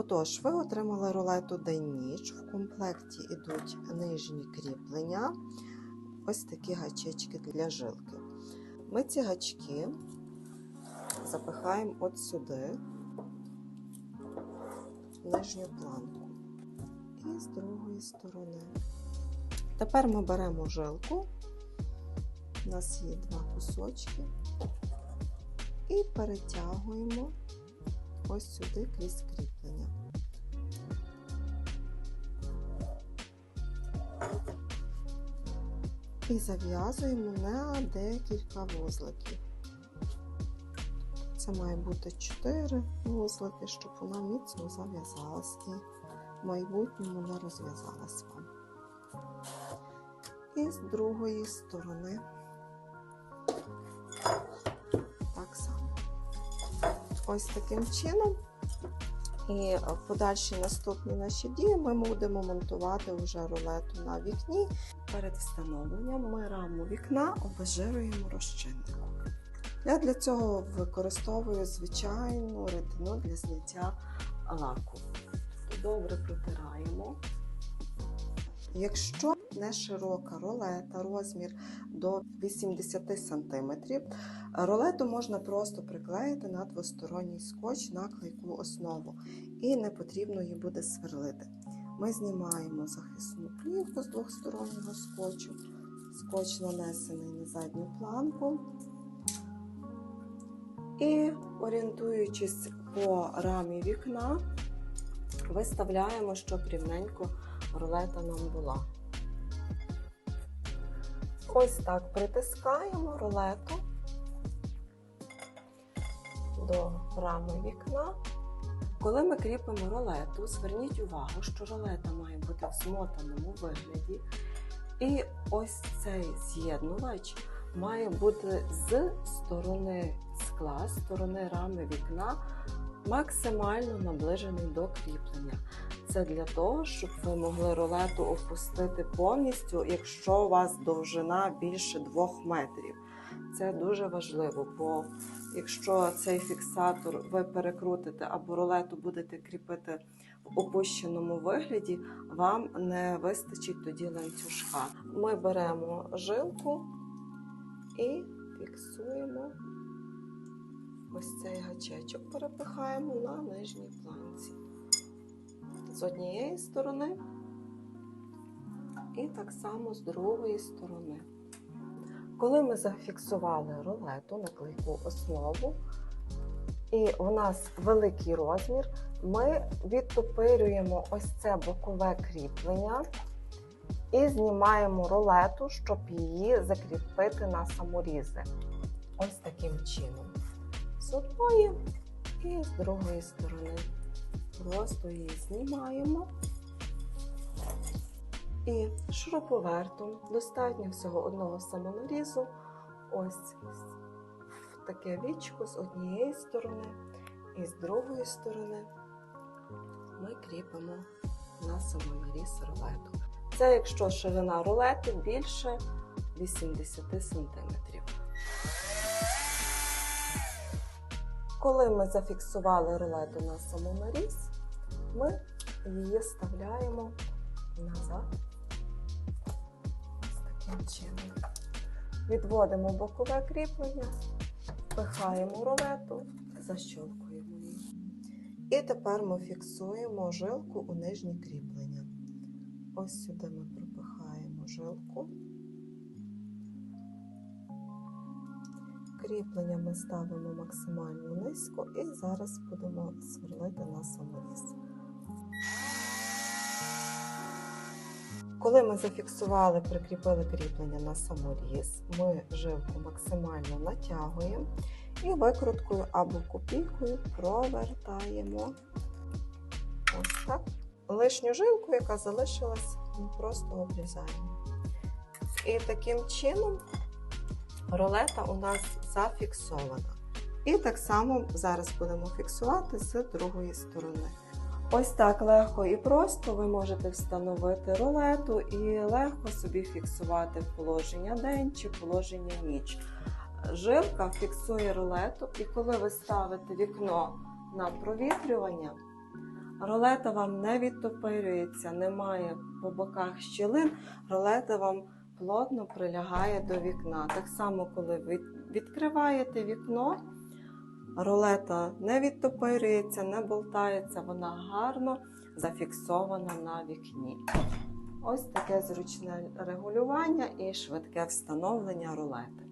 Отож, ви отримали рулету день-ніч. В комплекті йдуть нижні кріплення, ось такі гачечки для жилки. Ми ці гачки запихаємо от сюди, в нижню планку, і з другої сторони. Тепер ми беремо жилку, у нас є два кусочки, і перетягуємо ось сюди крізь кріплення. І зав'язуємо на декілька вузликів. Це має бути 4 вузлики, щоб вона міцно зав'язалась і в майбутньому не розв'язалась вам. І з другої сторони так само. Ось таким чином. І в подальші наступні наші дії ми будемо монтувати вже рулету на вікні. Перед встановленням ми раму вікна обезжирюємо розчинником. Я для цього використовую звичайну ретину для зняття лаку. Добре протираємо. Якщо не широка рулета, розмір до 80 см, рулету можна просто приклеїти на двосторонній скотч на клейку основу, і не потрібно її буде сверлити. Ми знімаємо захисну плівку з двостороннього скотчу, скотч нанесений на задню планку. І орієнтуючись по рамі вікна, виставляємо, щоб рівненько рулета нам була. Ось так притискаємо рулету до рами вікна. Коли ми кріпимо рулету, зверніть увагу, що рулета має бути в змотаному вигляді. І ось цей з'єднувач має бути з сторони скла, з сторони рами вікна, максимально наближений до кріплення. Це для того, щоб ви могли рулету опустити повністю, якщо у вас довжина більше 2 метрів. Це дуже важливо, бо якщо цей фіксатор ви перекрутите або рулету будете кріпити в опущеному вигляді, вам не вистачить тоді ланцюжка. Ми беремо жилку і фіксуємо ось цей гачечок, перепихаємо на нижній планці. З однієї сторони і так само з другої сторони. Коли ми зафіксували рулету на клейку основу, і у нас великий розмір, ми відтопирюємо ось це бокове кріплення і знімаємо рулету, щоб її закріпити на саморізи. Ось таким чином. З одної і з другої сторони. Просто її знімаємо. І шуруповертом достатньо всього одного самонарізу. Ось в таке вічко з однієї сторони і з другої сторони ми кріпимо на самонаріз рулету. Це якщо ширина рулету більше 80 см. Коли ми зафіксували рулету на самонаріз, ми її вставляємо назад ось таким чином. Відводимо бокове кріплення, впихаємо рулету, защолкуємо її. І тепер ми фіксуємо жилку у нижнє кріплення. Ось сюди ми пропихаємо жилку. Кріплення ми ставимо максимально низько і зараз будемо сверлити на саморіз. Коли ми зафіксували, прикріпили кріплення на саморіз, ми жилку максимально натягуємо і викруткою або копійкою провертаємо ось так. Лишню жилку, яка залишилась, ми просто обрізаємо. І таким чином рулета у нас зафіксована. І так само зараз будемо фіксувати з другої сторони. Ось так легко і просто ви можете встановити рулету і легко собі фіксувати положення день чи положення ніч. Жилка фіксує рулету, і коли ви ставите вікно на провітрювання, Ролета вам не відтопирюється, немає по боках щілин. Ролета вам плотно прилягає до вікна. Так само, коли ви відкриваєте вікно, рулета не відтопирюється, не болтається, вона гарно зафіксована на вікні. Ось таке зручне регулювання і швидке встановлення рулети.